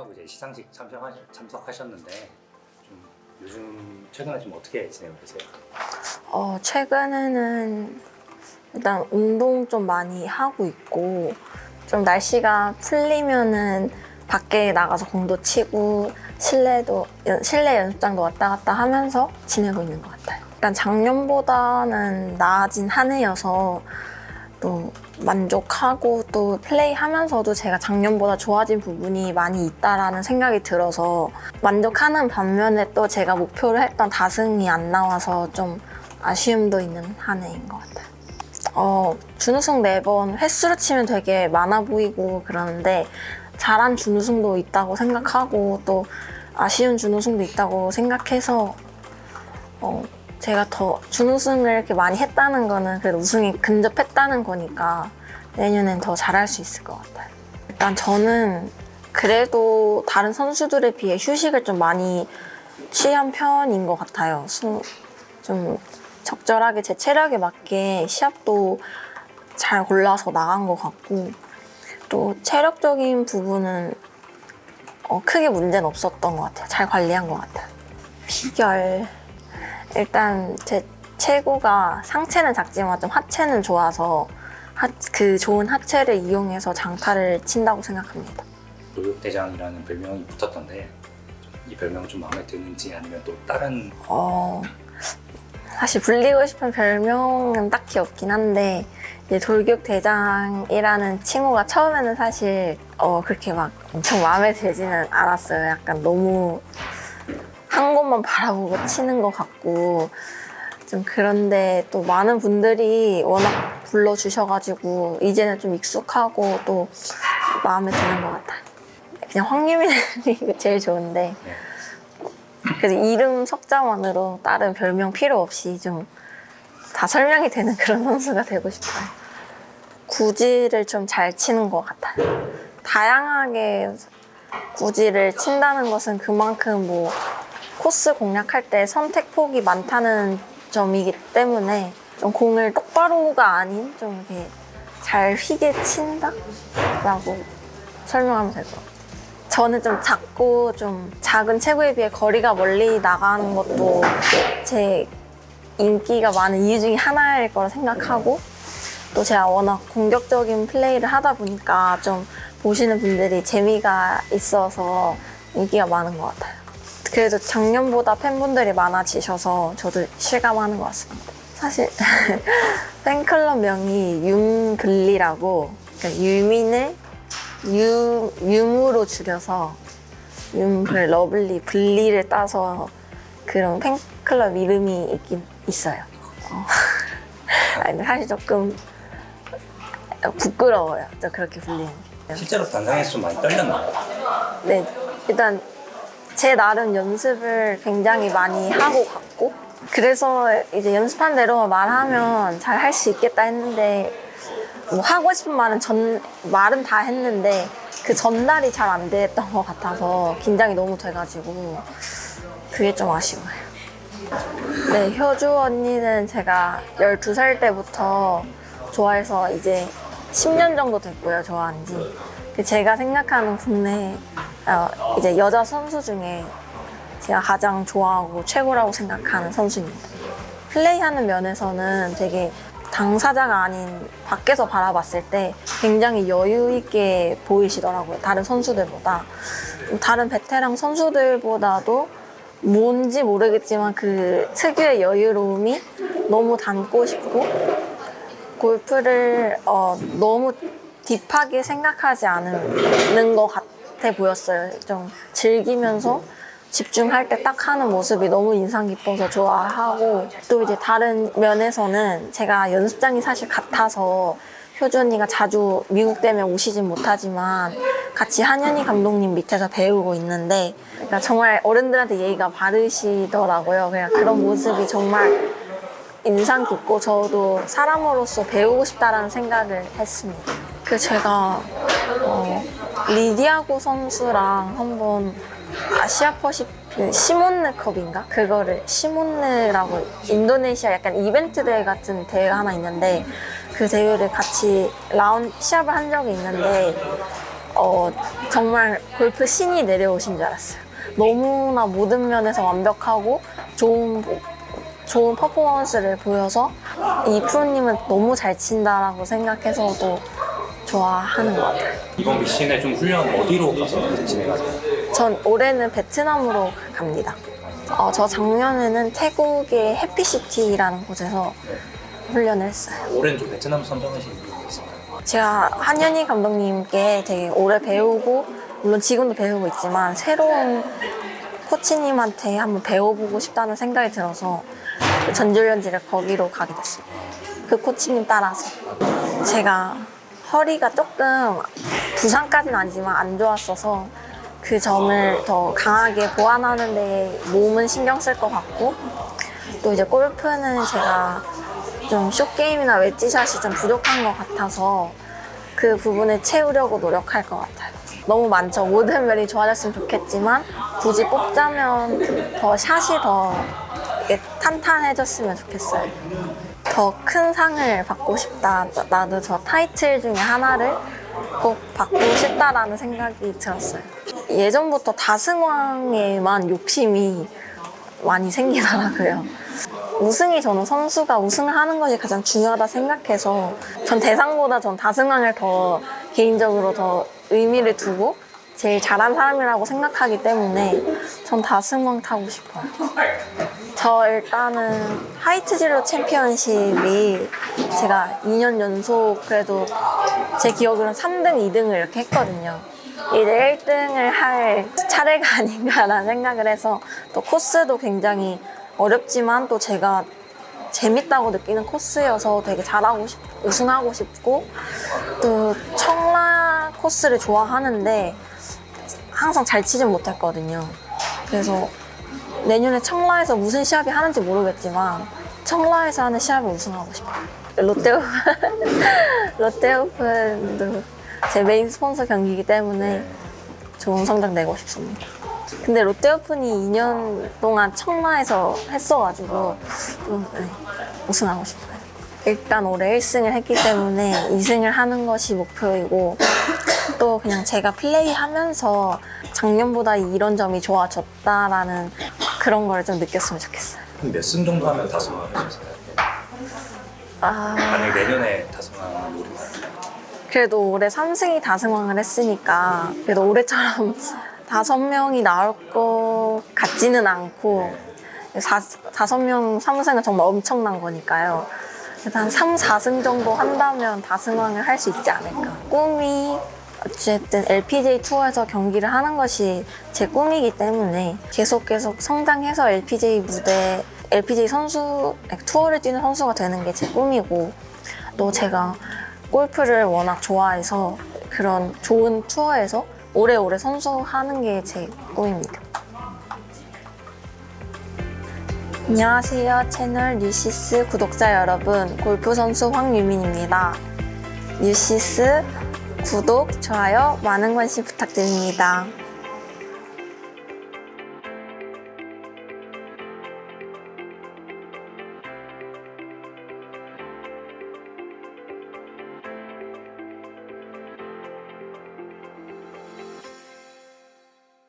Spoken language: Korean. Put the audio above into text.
끝나고 이제 시상식 참석하, 참석하셨는데 좀 요즘 최근에 좀 어떻게 지내고 계세요? 어, 최근에는 일단 운동 좀 많이 하고 있고 좀 날씨가 풀리면은 밖에 나가서 공도 치고 실내도 연- 실내 연습장도 왔다 갔다 하면서 지내고 있는 것 같아요. 일단 작년보다는 나아진 한 해여서 또 만족하고 또 플레이하면서도 제가 작년보다 좋아진 부분이 많이 있다라는 생각이 들어서 만족하는 반면에 또 제가 목표를 했던 다승이 안 나와서 좀 아쉬움도 있는 한 해인 것 같아요. 어, 준우승 4번 횟수로 치면 되게 많아 보이고 그러는데 잘한 준우승도 있다고 생각하고 또 아쉬운 준우승도 있다고 생각해서 어, 제가 더 준우승을 이렇게 많이 했다는 거는 그래도 우승에 근접했다는 거니까 내년엔 더 잘할 수 있을 것 같아요. 일단 저는 그래도 다른 선수들에 비해 휴식을 좀 많이 취한 편인 것 같아요. 수- 좀 적절하게 제 체력에 맞게 시합도 잘 골라서 나간 것 같고 또 체력적인 부분은 어, 크게 문제는 없었던 것 같아요. 잘 관리한 것 같아요. 비결 일단 제 최고가 상체는 작지만 좀 하체는 좋아서 하, 그 좋은 하체를 이용해서 장타를 친다고 생각합니다. 노육대장이라는 별명이 붙었던데 이 별명 좀 마음에 드는지 아니면 또 다른 어, 사실 불리고 싶은 별명은 딱히 없긴 한데 이제 돌격 대장이라는 칭호가 처음에는 사실 어, 그렇게 막 엄청 마음에 들지는 않았어요. 약간 너무 한 곳만 바라보고 치는 것 같고 좀 그런데 또 많은 분들이 워낙 불러주셔가지고 이제는 좀 익숙하고 또 마음에 드는 것 같아요. 그냥 황유민이 제일 좋은데 네. 그래서 이름 석자만으로 다른 별명 필요 없이 좀 다 설명이 되는 그런 선수가 되고 싶어요. 구지를 좀잘 치는 것 같아요. 다양하게 구지를 친다는 것은 그만큼 뭐 코스 공략할 때 선택 폭이 많다는 점이기 때문에 좀 공을 똑바로가 아닌 좀 이렇게 잘 휘게 친다 라고 설명하면 될 것 같아요. 저는 좀 작고 좀 작은 체구에 비해 거리가 멀리 나가는 것도 제 인기가 많은 이유 중에 하나일 거라 생각하고 또 제가 워낙 공격적인 플레이를 하다 보니까 좀 보시는 분들이 재미가 있어서 인기가 많은 것 같아요. 그래도 작년보다 팬분들이 많아지셔서 저도 실감하는 것 같습니다. 사실 팬클럽 명이 윤글리라고 그러니까 유민을 유, 유무로 줄여서 윤글 러블리 블리를 따서 그런 팬클럽 이름이 있긴 있어요. 어. 아니, 근데 사실 조금 부끄러워요. 저 그렇게 불리는 게. 실제로 단상에서 좀 많이 떨렸나요? 네, 일단 제 나름 연습을 굉장히 많이 하고 갔고 그래서 이제 연습한 대로 말하면 잘 할 수 있겠다 했는데 뭐 하고 싶은 말은 전 말은 다 했는데 그 전달이 잘 안 됐던 것 같아서 긴장이 너무 돼가지고 그게 좀 아쉬워요. 네, 효주 언니는 제가 12살 때부터 좋아해서 이제 10년 정도 됐고요, 좋아한 지. 그 제가 생각하는 국내 어, 이제 여자 선수 중에 제가 가장 좋아하고 최고라고 생각하는 선수입니다. 플레이하는 면에서는 되게 당사자가 아닌 밖에서 바라봤을 때 굉장히 여유 있게 보이시더라고요. 다른 선수들보다. 다른 베테랑 선수들보다도 뭔지 모르겠지만 그 특유의 여유로움이 너무 닮고 싶고 골프를 어, 너무 딥하게 생각하지 않는 것 같아 보였어요. 좀 즐기면서 집중할 때 딱 하는 모습이 너무 인상 깊어서 좋아하고 또 이제 다른 면에서는 제가 연습장이 사실 같아서 효주 언니가 자주 미국 때문에 오시진 못하지만 같이 한현희 감독님 밑에서 배우고 있는데 그러니까 정말 어른들한테 예의가 바르시더라고요. 그냥 그런 모습이 정말 인상 깊고 저도 사람으로서 배우고 싶다라는 생각을 했습니다. 그 제가 어, 리디아고 선수랑 한번 아시아 퍼시 그 시몬느컵인가 그거를 시몬느라고 인도네시아 약간 이벤트 대회 같은 대회가 하나 있는데 그 대회를 같이 라운 시합을 한 적이 있는데 어, 정말 골프 신이 내려오신 줄 알았어요. 너무나 모든 면에서 완벽하고 좋은 좋은 퍼포먼스를 보여서 이 프로님은 너무 잘 친다라고 생각해서도 좋아하는 것 같아요. 이번 미신에 좀 훈련 어디로 가서 진행하세요? 전 올해는 베트남으로 갑니다. 어, 저 작년에는 태국의 해피시티라는 곳에서 훈련을 했어요. 올해는 좀 베트남 선정하신 이유가 있을까요? 제가 한현희 감독님께 되게 오래 배우고 물론 지금도 배우고 있지만 새로운 코치님한테 한번 배워보고 싶다는 생각이 들어서 그 전주련지를 거기로 가게 됐습니다. 그 코치님 따라서 제가 허리가 조금 부상까지는 아니지만 안 좋았어서 그 점을 더 강하게 보완하는 데 몸은 신경 쓸 것 같고 또 이제 골프는 제가 좀 숏게임이나 웨지샷이 좀 부족한 것 같아서 그 부분을 채우려고 노력할 것 같아요. 너무 많죠. 모든 면이 좋아졌으면 좋겠지만 굳이 뽑자면 더 샷이 더 탄탄해졌으면 좋겠어요. 더 큰 상을 받고 싶다. 나- 나도 저 타이틀 중에 하나를 꼭 받고 싶다라는 생각이 들었어요. 예전부터 다승왕에만 욕심이 많이 생기더라고요. 우승이 저는 선수가 우승을 하는 것이 가장 중요하다 생각해서 전 대상보다 전 다승왕을 더 개인적으로 더 의미를 두고 제일 잘한 사람이라고 생각하기 때문에 전 다승왕 타고 싶어요. 저 일단은 하이트 진로 챔피언십이 제가 2년 연속 그래도 제 기억으로는 3등, 2등을 이렇게 했거든요. 이제 1등을 할 차례가 아닌가라는 생각을 해서 또 코스도 굉장히 어렵지만 또 제가 재밌다고 느끼는 코스여서 되게 잘하고 싶, 우승하고 싶고 또 청라 코스를 좋아하는데 항상 잘 치진 못했거든요. 그래서 내년에 청라에서 무슨 시합이 하는지 모르겠지만 청라에서 하는 시합에 우승하고 싶어요. 롯데 오픈 롯데 오픈도 제 메인 스폰서 경기이기 때문에 좋은 성적 내고 싶습니다. 근데 롯데 오픈이 2년 동안 청라에서 했어가지고 좀 네, 우승하고 싶어요. 일단 올해 1승을 했기 때문에 2승을 하는 것이 목표이고 또 그냥 제가 플레이하면서 작년보다 이런 점이 좋아졌다라는 그런 걸 좀 느꼈으면 좋겠어요. 몇승 정도 하면 다승왕 하실 생각이에요? 아, 만약 내년에 다승왕 노린다 그래도 올해 3승이 다승왕을 했으니까 그래도 올해처럼 다섯 명이 나올 것 같지는 않고 사, 다섯 명 3승은 정말 엄청난 거니까요. 그래서 한 3, 4승 정도 한다면 다승왕을 할 수 있지 않을까. 꿈이 어쨌든 LPGA 투어에서 경기를 하는 것이 제 꿈이기 때문에 계속 계속 성장해서 LPGA 무대, LPGA 선수, 투어를 뛰는 선수가 되는 게 제 꿈이고 또 제가 골프를 워낙 좋아해서 그런 좋은 투어에서 오래오래 선수하는 게 제 꿈입니다. 안녕하세요. 채널 뉴시스 구독자 여러분. 골프 선수 황유민입니다. 뉴시스 구독, 좋아요, 많은 관심 부탁드립니다.